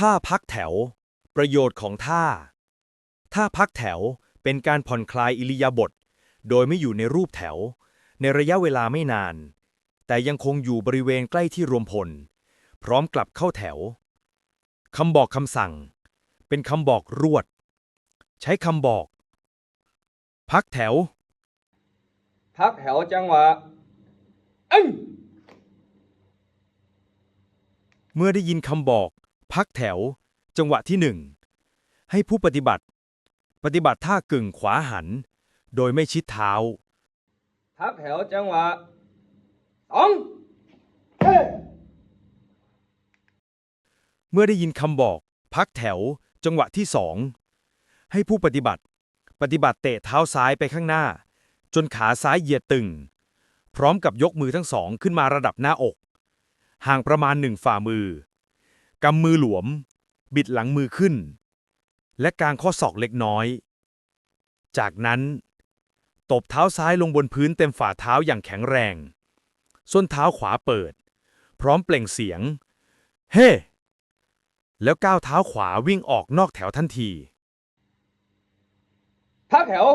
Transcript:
ท่าพักแถว ประโยชน์ของท่า ท่าพักแถวเป็นการผ่อนคลายอิริยาบถโดยไม่อยู่ในรูปแถว ในระยะเวลาไม่นาน แต่ยังคงอยู่บริเวณใกล้ที่รวมพล พร้อมกลับเข้าแถวคำบอกคำสั่ง เป็นคำบอกรวด ใช้คำบอก พักแถว พักแถวจังหวะอึ้งเมื่อได้ยินคำบอก พักแถว จังหวะที่หนึ่งให้ผู้ปฏิบัติ ปฏิบัติท่ากึ่งขวาหัน โดยไม่ชิดเท้า พักแถวจังหวะสองเฮ้เมื่อได้ยินคำบอก พักแถว จังหวะที่สองให้ผู้ปฏิบัติ ปฏิบัติเตะเท้าซ้ายไปข้างหน้า จนขาซ้ายเหยียดตึง พร้อมกับยกมือทั้งสองขึ้นมาระดับหน้าอก ห่างประมาณหนึ่งฝ่ามือ กำมือหลวม บิดหลังมือขึ้น และกางข้อศอกเล็กน้อย จากนั้น ตบเท้าซ้ายลงบนพื้นเต็มฝ่าเท้าอย่างแข็งแรง ส้นเท้าขวาเปิด พร้อมเปล่งเสียง เฮ้แล้วก้าวเท้าขวาวิ่งออกนอกแถวทันที พักแถว